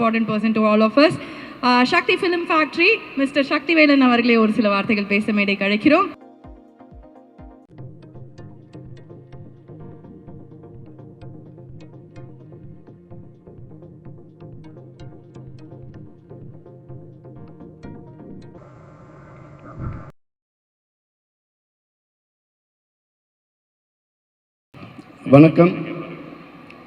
important person to all of us. Uh, Shakti Film Factory, Mr. Shakti Velan அவர்களை ஒரு சில வார்த்தைகள் பேச மேடைக்கு அழைக்கிறோம் வணக்கம்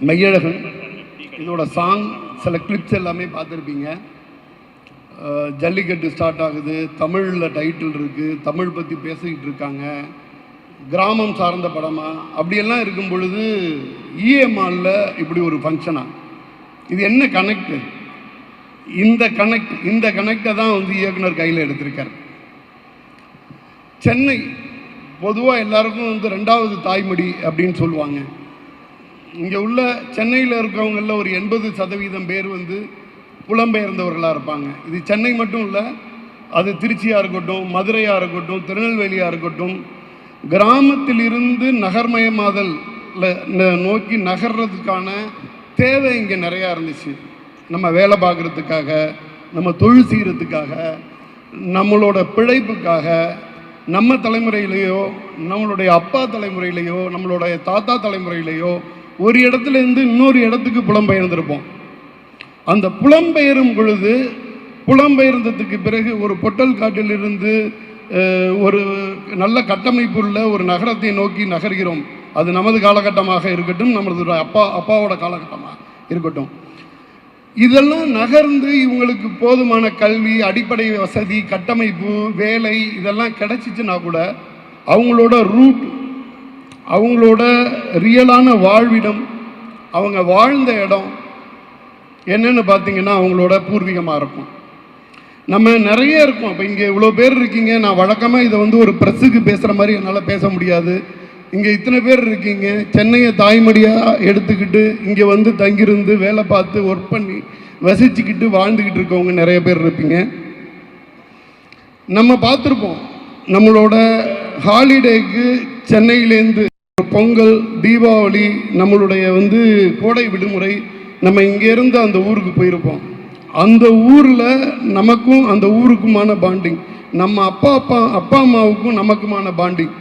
மையழகன் இதோட சாங் சில கிளிப்ஸ் எல்லாமே பார்த்துருப்பீங்க. ஜல்லிக்கட்டு ஸ்டார்ட் ஆகுது. தமிழில் டைட்டில் இருக்குது தமிழ் பற்றி பேசிக்கிட்டு இருக்காங்க. கிராமம் சார்ந்த படமா? அப்படியெல்லாம் இருக்கும் பொழுது இஎம்ஆலில் இப்படி ஒரு ஃபங்க்ஷனா இது என்ன கனெக்ட் இந்த கனெக்ட் இந்த கனெக்டை தான் வந்து இயக்குனர் கையில் எடுத்திருக்கார். சென்னை பொதுவாக எல்லாருக்கும் வந்து ரெண்டாவது தாய்மொழி அப்படின்னு சொல்லுவாங்க. இங்கே உள்ள சென்னையில் இருக்கவங்களில் ஒரு எண்பது சதவீதம் பேர் வந்து புலம்பெயர்ந்தவர்களாக இருப்பாங்க. இது சென்னை மட்டும் இல்லை அது திருச்சியாக இருக்கட்டும் மதுரையாக இருக்கட்டும் திருநெல்வேலியாக இருக்கட்டும் கிராமத்திலிருந்து நகர்மயமாதல் நோக்கி நகர்றதுக்கான தேவை இங்கே நிறையா இருந்துச்சு. நம்ம வேலை பார்க்குறதுக்காக நம்ம தொழில் செய்கிறதுக்காக நம்மளோட பிழைப்புக்காக நம்ம தலைமுறையிலேயோ நம்மளுடைய அப்பா தலைமுறையிலேயோ நம்மளுடைய தாத்தா தலைமுறையிலேயோ ஒரு இடத்துல இருந்து இன்னொரு இடத்துக்கு புலம்பெயர்ந்திருப்போம். அந்த புலம்பெயரும் பொழுது புலம்பெயர்ந்ததுக்கு பிறகு ஒரு பொட்டல் காட்டிலிருந்து ஒரு நல்ல கட்டமைப்புள்ள ஒரு நகரத்தை நோக்கி நகர்கிறோம். அது நமது காலகட்டமாக இருக்கட்டும் நமது அப்பா அப்பாவோட காலகட்டமாக இருக்கட்டும். இதெல்லாம் நகர்ந்து இவங்களுக்கு போதுமான கல்வி அடிப்படை வசதி கட்டமைப்பு வேலை இதெல்லாம் கிடைச்சிச்சுன்னா கூட அவங்களோட ரூட் அவங்களோட ரியலான வாழ்விடம் அவங்க வாழ்ந்த இடம் என்னென்னு பார்த்தீங்கன்னா அவங்களோட பூர்வீகமாக இருக்கும். நம்ம நிறைய இருக்கோம். இப்போ இங்கே இவ்வளோ பேர் இருக்கீங்க. நான் வழக்கமாக இதை வந்து ஒரு ப்ரெஸ்ஸுக்கு பேசுகிற மாதிரி என்னால் பேச முடியாது. இங்கே இத்தனை பேர் இருக்கீங்க. சென்னையை தாய்மடியாக எடுத்துக்கிட்டு இங்கே வந்து தங்கியிருந்து வேலை பார்த்து ஒர்க் பண்ணி வசிச்சுக்கிட்டு வாழ்ந்துக்கிட்டு இருக்கவங்க நிறைய பேர் இருப்பீங்க. நம்ம பார்த்துருப்போம். நம்மளோட ஹாலிடேக்கு சென்னையிலேருந்து பொங்கல் தீபாவளி நம்மளுடைய வந்து கோடை விடுமுறை நம்ம இங்கேருந்து அந்த ஊருக்கு போயிருப்போம். அந்த ஊரில் நமக்கும் அந்த ஊருக்குமான பாண்டிங் நம்ம அப்பா அப்பா அப்பா அம்மாவுக்கும் நமக்குமான பாண்டிங்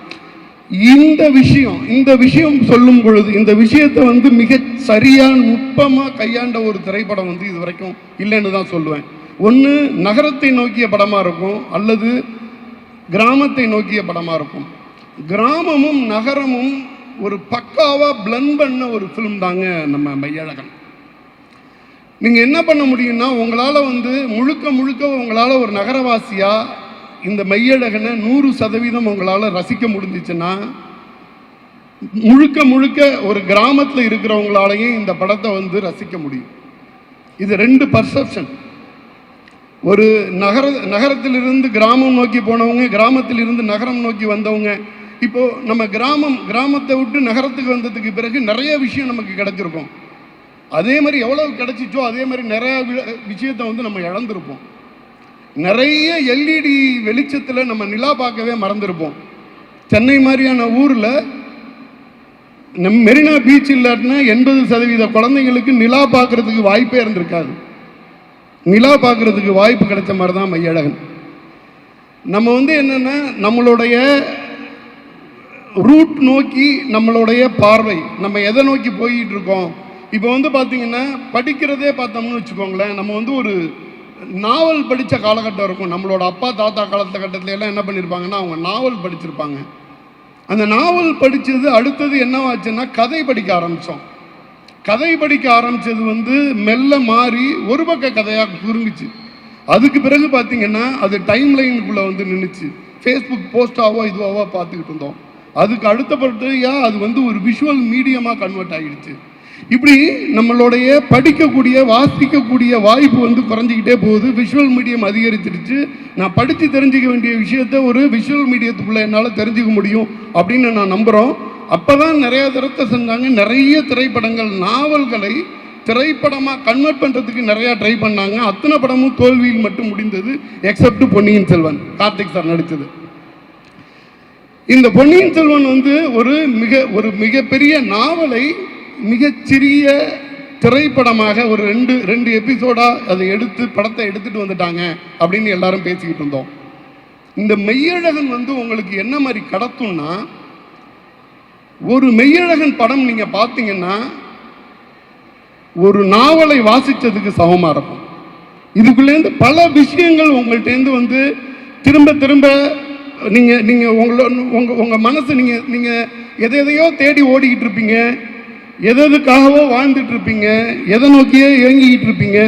இந்த விஷயம் இந்த விஷயம் சொல்லும் பொழுது இந்த விஷயத்தை வந்து மிக சரியாக நுட்பமாக கையாண்ட ஒரு திரைப்படம் வந்து இது வரைக்கும் இல்லைன்னு தான் சொல்லுவேன். ஒன்று நகரத்தை நோக்கிய படமாக இருக்கும் அல்லது கிராமத்தை நோக்கிய படமாக இருக்கும். கிராமமும் நகரமும் ஒரு பக்காவாக பிளண்ட் பண்ண ஒரு ஃபிலிம் தாங்க நம்ம மையழகன். நீங்கள் என்ன பண்ண முடியும்னா உங்களால் வந்து முழுக்க முழுக்க உங்களால் ஒரு நகரவாசியாக இந்த மையழகனை நூறு சதவீதம் உங்களால் ரசிக்க முடிஞ்சிச்சுன்னா முழுக்க முழுக்க ஒரு கிராமத்தில் இருக்கிறவங்களாலையும் இந்த படத்தை வந்து ரசிக்க முடியும். இது ரெண்டு பர்செப்ஷன் ஒரு நகர நகரத்திலிருந்து கிராமம் நோக்கி போனவங்க கிராமத்திலிருந்து நகரம் நோக்கி வந்தவங்க இப்போது நம்ம கிராமம் கிராமத்தை விட்டு நகரத்துக்கு வந்ததுக்கு பிறகு நிறைய விஷயம் நமக்கு கிடைச்சிருக்கும். அதே மாதிரி எவ்வளோ கிடைச்சிச்சோ அதே மாதிரி நிறைய விஷயத்தை வந்து நம்ம இழந்திருப்போம். நிறைய எல்இடி வெளிச்சத்தில் நம்ம நிலா பார்க்கவே மறந்துருப்போம். சென்னை மாதிரியான ஊரில் நம் மெரினா பீச் இல்லாட்டினா எண்பது சதவீத குழந்தைங்களுக்கு நிலா பார்க்கறதுக்கு வாய்ப்பே இருந்திருக்காது. நிலா பார்க்கறதுக்கு வாய்ப்பு கிடைச்ச மாதிரி தான் மையழகன். நம்ம வந்து என்னென்னா நம்மளுடைய ரூட் நோக்கி நம்மளுடைய பார்வை. நம்ம எதை நோக்கி போயிட்டு இருக்கோம் இப்போ வந்து பார்த்தீங்கன்னா படிக்கிறதே பார்த்தோம்னு வச்சுக்கோங்களேன் நம்ம வந்து ஒரு நாவல் படித்த காலகட்டம் இருக்கும். நம்மளோட அப்பா தாத்தா காலத்த கட்டத்துல எல்லாம் என்ன பண்ணியிருப்பாங்கன்னா அவங்க நாவல் படிச்சிருப்பாங்க. அந்த நாவல் படித்தது அடுத்தது என்னவாச்சுன்னா கதை படிக்க ஆரம்பித்தோம் கதை படிக்க ஆரம்பிச்சது வந்து மெல்ல மாறி ஒரு பக்க கதையாக சுருங்குச்சு அதுக்கு பிறகு பார்த்தீங்கன்னா அது டைம் லைனுக்குள்ளே வந்து நின்றுச்சு ஃபேஸ்புக் போஸ்டாவோ இதுவாவோ பார்த்துக்கிட்டு இருந்தோம். அதுக்கு அடுத்தபடியா அது வந்து ஒரு விஷுவல் மீடியமாக கன்வெர்ட் ஆகிடுச்சு இப்படி நம்மளுடைய படிக்கக்கூடிய வாசிக்கக்கூடிய வாய்ப்பு வந்து குறைஞ்சிக்கிட்டே போகுது. விஷுவல் மீடியம் அதிகரிச்சிருச்சு. நான் படித்து தெரிஞ்சுக்க வேண்டிய விஷயத்த ஒரு விஷுவல் மீடியத்துக்குள்ளே என்னால் தெரிஞ்சுக்க முடியும் அப்படின்னு நான் நம்புகிறோம் அப்போ தான் நிறையா தரத்தை செஞ்சாங்க. நிறைய திரைப்படங்கள் நாவல்களை திரைப்படமாக கன்வெர்ட் பண்ணுறதுக்கு நிறையா ட்ரை பண்ணாங்க. அத்தனை படமும் தோல்வியில் மட்டும் முடிந்தது எக்ஸப்ட் பொன்னியின் செல்வன் கார்த்திக் சார் நடித்தது. இந்த பொன்னியின் செல்வன் வந்து ஒரு மிக ஒரு மிகப்பெரிய நாவலை மிகச்சிறிய திரைப்படமாக ஒரு ரெண்டு ரெண்டு எபிசோடாக அதை எடுத்து படத்தை எடுத்துட்டு வந்துட்டாங்க அப்படின்னு எல்லாரும் பேசிக்கிட்டு இருந்தோம். இந்த மெய்யழகன் வந்து உங்களுக்கு என்ன மாதிரி கடத்தும்னா ஒரு மெய்யழகன் படம் நீங்க பார்த்தீங்கன்னா ஒரு நாவலை வாசித்ததுக்கு சமமாக இருக்கும். இதுக்குள்ளேருந்து பல விஷயங்கள் உங்கள்கிட்டேருந்து வந்து திரும்ப திரும்ப நீங்கள் நீங்கள் உங்களோட உங்கள் உங்கள் மனசு நீங்கள் நீங்கள் எதை எதையோ தேடி ஓடிக்கிட்டு இருப்பீங்க. எது எதுக்காகவோ வாழ்ந்துட்டு இருப்பீங்க. எதை நோக்கியே இயங்கிக்கிட்டு இருப்பீங்க.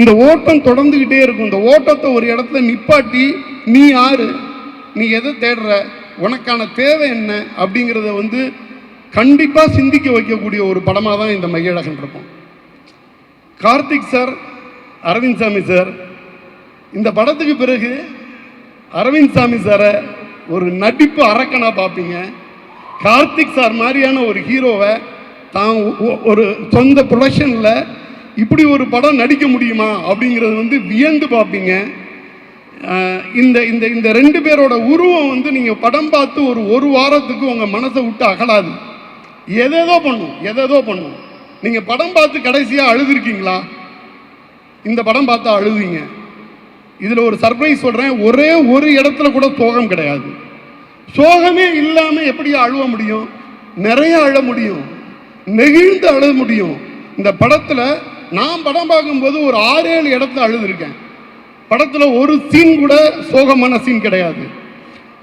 இந்த ஓட்டம் தொடர்ந்துக்கிட்டே இருக்கும். இந்த ஓட்டத்தை ஒரு இடத்துல நிப்பாட்டி நீ யாரு? நீ எதை தேடுற? உனக்கான தேவை என்ன? அப்படிங்கிறத வந்து கண்டிப்பாக சிந்திக்க வைக்கக்கூடிய ஒரு படமாக தான் இந்த மையழகன் இருக்கும் கார்த்திக் சார் அரவிந்த் சாமி சார் இந்த படத்துக்கு பிறகு அரவிந்த் சாமி சாரை ஒரு நடிப்பு அரக்கனா பார்ப்பீங்க கார்த்திக் சார் மாதிரியான ஒரு ஹீரோவை தான் ஒரு சொந்த ப்ரொடக்ஷனில் இப்படி ஒரு படம் நடிக்க முடியுமா அப்படிங்கிறது வந்து வியந்து பார்ப்பீங்க இந்த இந்த இந்த ரெண்டு பேரோட உருவம் வந்து நீங்கள் படம் பார்த்து ஒரு ஒரு வாரத்துக்கு உங்கள் மனசை விட்டு அகலாது. எதேதோ பண்ணும் எதேதோ பண்ணும். நீங்கள் படம் பார்த்து கடைசியாக அழுதுருக்கீங்களா? இந்த படம் பார்த்தா அழுதுங்க இதில் ஒரு சர்ப்ரைஸ் சொல்கிறேன் ஒரே ஒரு இடத்துல கூட சோகம் கிடையாது. சோகமே இல்லாமல் எப்படி அழுவ முடியும்? நிறைய அழ முடியும். நெகிழ்ந்து அழுக முடியும். இந்த படத்தில் நான் படம் பார்க்கும்போது ஒரு ஆறு ஏழு இடத்துல அழுதுருக்கேன். படத்தில் ஒரு சீன் கூட சோகமான சீன் கிடையாது.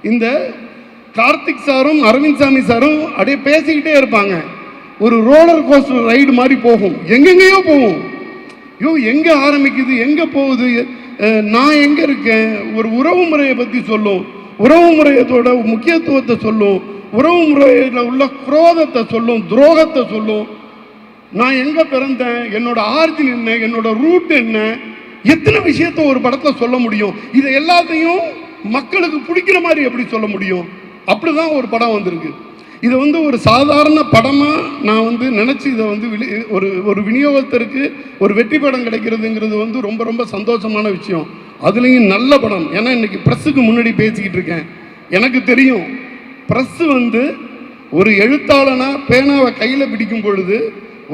இந்த கார்த்திக் சாரும் அரவிந்த் சாமி சாரும் அப்படியே பேசிக்கிட்டே இருப்பாங்க. ஒரு ரோலர் கோஸ்டர் ரைடு மாதிரி போகும். எங்கெங்கேயோ போகும். ஐயோ எங்கே ஆரம்பிக்குது? எங்கே போகுது? நான் எங்கே இருக்கேன்? ஒரு உறவு முறையை பற்றி சொல்லும். உறவு முறையத்தோட முக்கியத்துவத்தை சொல்லும். உறவு முறையில் உள்ள குரோதத்தை சொல்லும் துரோகத்தை சொல்லும். நான் எங்கே பிறந்தேன்? என்னோட ஆர்ஜின் என்ன? என்னோட ரூட் என்ன? எத்தனை விஷயத்த ஒரு படத்தில் சொல்ல முடியும்? இதை எல்லாத்தையும் மக்களுக்கு பிடிக்கிற மாதிரி எப்படி சொல்ல முடியும்? அப்படிதான் ஒரு படம் வந்திருக்கு. இதை வந்து ஒரு சாதாரண படமாக நான் வந்து நினச்சி இதை வந்து விளி ஒரு ஒரு விநியோகத்திற்கு ஒரு வெற்றி படம் கிடைக்கிறதுங்கிறது வந்து ரொம்ப ரொம்ப சந்தோஷமான விஷயம். அதுலேயும் நல்ல படம். ஏன்னா இன்றைக்கி ப்ரெஸ்ஸுக்கு முன்னாடி பேசிக்கிட்டு இருக்கேன். எனக்கு தெரியும். ப்ரெஸ்ஸு வந்து ஒரு எழுத்தாளனாக பேனாவை கையில் பிடிக்கும் பொழுது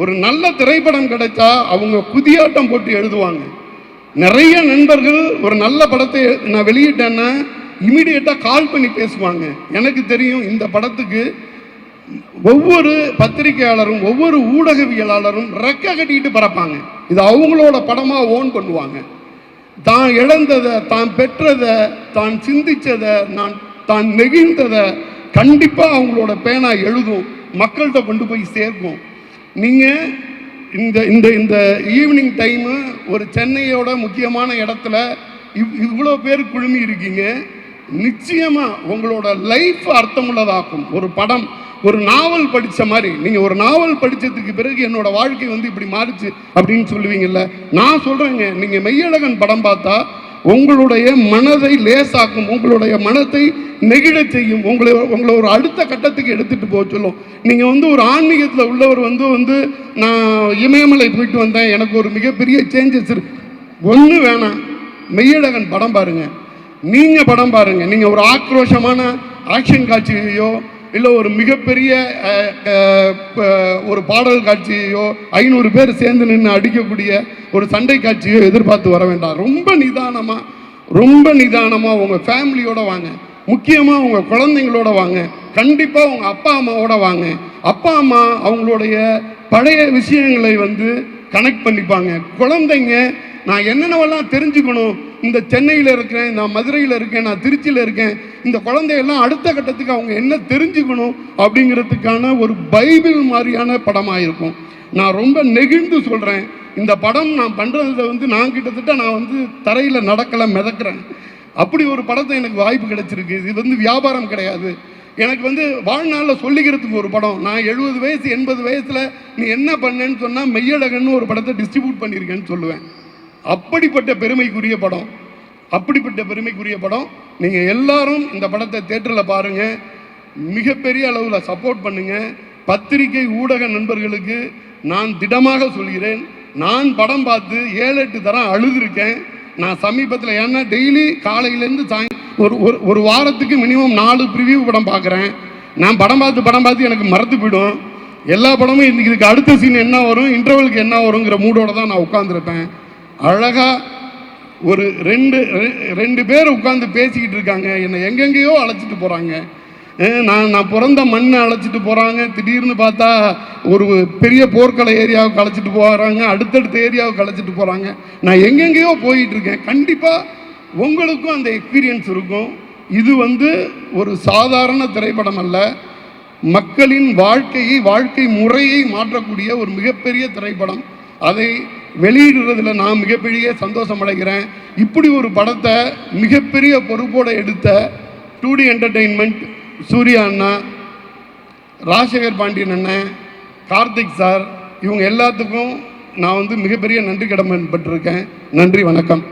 ஒரு நல்ல திரைப்படம் கிடைச்சா அவங்க குதியாட்டம் போட்டு எழுதுவாங்க. நிறைய நண்பர்கள் ஒரு நல்ல படத்தை நான் வெளியிட்டேன்னா இமீடியட்டாக கால் பண்ணி பேசுவாங்க. எனக்கு தெரியும் இந்த படத்துக்கு ஒவ்வொரு பத்திரிகையாளரும் ஒவ்வொரு ஊடகவியலாளரும் ரெக்க கட்டிட்டு பறப்பாங்க. இது அவங்களோட படமாக ஓன் பண்ணுவாங்க. தான் இழந்ததை தான் பெற்றதை தான் சிந்திச்சதை நான் தான் நெகிழ்ந்ததை கண்டிப்பாக அவங்களோட பேனா எழுதும். மக்கள்கிட்ட கொண்டு போய் சேர்க்கும். நீங்கள் இந்த இந்த இந்த ஈவினிங் டைமு ஒரு சென்னையோட முக்கியமான இடத்துல இவ் இவ்வளோ பேர் குழுமி இருக்கீங்க. நிச்சயமாக உங்களோட லைஃப் அர்த்தமுள்ளதாக்கும். ஒரு படம் ஒரு நாவல் படித்த மாதிரி நீங்கள் ஒரு நாவல் படித்ததுக்கு பிறகு என்னோட வாழ்க்கை வந்து இப்படி மாறுச்சு அப்படின்னு சொல்லுவீங்கல்ல? நான் சொல்கிறேங்க நீங்கள் மெய்யழகன் படம் பார்த்தா உங்களுடைய மனதை லேசாக்கும் உங்களுடைய மனத்தை நெகிழச் செய்யும் உங்களை உங்களை ஒரு அடுத்த கட்டத்துக்கு எடுத்துகிட்டு போக சொல்லும். நீங்கள் வந்து ஒரு ஆன்மீகத்தில் உள்ளவர் வந்து வந்து நான் இமயமலை போயிட்டு வந்தேன் எனக்கு ஒரு மிகப்பெரிய சேஞ்சஸ் இருக்கு ஒன்று வேணாம் மெய்யழகன் படம் பாருங்கள் நீங்கள் படம் பாருங்கள் நீங்கள் ஒரு ஆக்ரோஷமான ஆக்ஷன் காட்சியையோ இல்லை ஒரு மிகப்பெரிய ஒரு பாடல் காட்சியையோ ஐநூறு பேர் சேர்ந்து நின்று அடிக்கக்கூடிய ஒரு சண்டை காட்சியோ எதிர்பார்த்து வர வேண்டாம். ரொம்ப நிதானமாக ரொம்ப நிதானமாக உங்கள் ஃபேமிலியோட வாங்க. முக்கியமாக உங்கள் குழந்தைங்களோட வாங்க. கண்டிப்பாக உங்கள் அப்பா அம்மாவோட வாங்க. அப்பா அம்மா அவங்களுடைய பழைய விஷயங்களை வந்து கனெக்ட் பண்ணிப்பாங்க. குழந்தைங்க நான் என்னென்னவெல்லாம் தெரிஞ்சுக்கணும் இந்த சென்னையில் இருக்கேன் நான் மதுரையில் இருக்கேன் நான் திருச்சியில் இருக்கேன் இந்த குழந்தையெல்லாம் அடுத்த கட்டத்துக்கு அவங்க என்ன தெரிஞ்சுக்கணும் அப்படிங்கிறதுக்கான ஒரு பைபிள் மாதிரியான படமாக இருக்கும் நான் ரொம்ப நெகிழ்ந்து சொல்கிறேன் இந்த படம் நான் பண்ணுறதுல வந்து நான் கிட்டத்தட்ட நான் வந்து தரையில் நடக்கலை மிதக்கிறேன். அப்படி ஒரு படத்தை எனக்கு வாய்ப்பு கிடைச்சிருக்கு. இது வந்து வியாபாரம் கிடையாது. எனக்கு வந்து வாழ்நாளில் சொல்லிக்கிறதுக்கு ஒரு படம். நான் எழுபது வயசு எண்பது வயசில் நீ என்ன பண்ணேன்னு சொன்னால் மெய்யழகன்னு ஒரு படத்தை டிஸ்ட்ரிபியூட் பண்ணியிருக்கேன்னு சொல்லுவேன். அப்படிப்பட்ட பெருமைக்குரிய படம். அப்படிப்பட்ட பெருமைக்குரிய படம். நீங்கள் எல்லாரும் இந்த படத்தை தேட்டரில் பாருங்கள் மிகப்பெரிய அளவில் சப்போர்ட் பண்ணுங்கள் பத்திரிகை ஊடக நண்பர்களுக்கு நான் திடமாக சொல்கிறேன். நான் படம் பார்த்து ஏழு எட்டு தரம் அழுதுருக்கேன். நான் சமீபத்தில் ஏன்னா டெய்லி காலையிலேருந்து சாய் ஒரு ஒரு ஒரு வாரத்துக்கு மினிமம் நாலு ப்ரிவியூ படம் பார்க்குறேன். நான் படம் பார்த்து படம் பார்த்து எனக்கு மறந்து போயிடும். எல்லா படமும் இன்னைக்கு இதுக்கு அடுத்த சீன் என்ன வரும்? இன்டர்வலுக்கு என்ன வருங்கிற மூடோட தான் நான் உட்காந்துருப்பேன் அழகா ஒரு ரெண்டு ரெ- ரெண்டு பேர் உட்காந்து பேசிக்கிட்டு இருக்காங்க. என்னை எங்கெங்கேயோ அழைச்சிட்டு போகிறாங்க நான் நான் பிறந்த மண்ணை அழைச்சிட்டு போகிறாங்க திடீர்னு பார்த்தா ஒரு பெரிய போர்க்கள ஏரியாவுக்கு அழைச்சிட்டு போகிறாங்க அடுத்தடுத்த ஏரியாவுக்கு அழைச்சிட்டு போகிறாங்க நான் எங்கெங்கேயோ போயிட்டு இருக்கேன். கண்டிப்பாக உங்களுக்கும் அந்த எக்ஸ்பீரியன்ஸ் இருக்கும். இது வந்து ஒரு சாதாரண திரைப்படம் அல்ல. மக்களின் வாழ்க்கையை வாழ்க்கை முறையை மாற்றக்கூடிய ஒரு மிகப்பெரிய திரைப்படம். அதை வெளியிடுறதுல நான் மிகப்பெரிய சந்தோஷம் அடைகிறேன். இப்படி ஒரு படத்தை மிகப்பெரிய பொறுப்போடு எடுத்த டூ டி என்டர்டெயின்மெண்ட் சூர்யா அண்ணா ராஜசேகர் பாண்டியன் அண்ணன் கார்த்திக் சார் இவங்க எல்லாத்துக்கும் நான் வந்து மிகப்பெரிய நன்றி கடமைப்பட்டிருக்கேன். நன்றி வணக்கம்.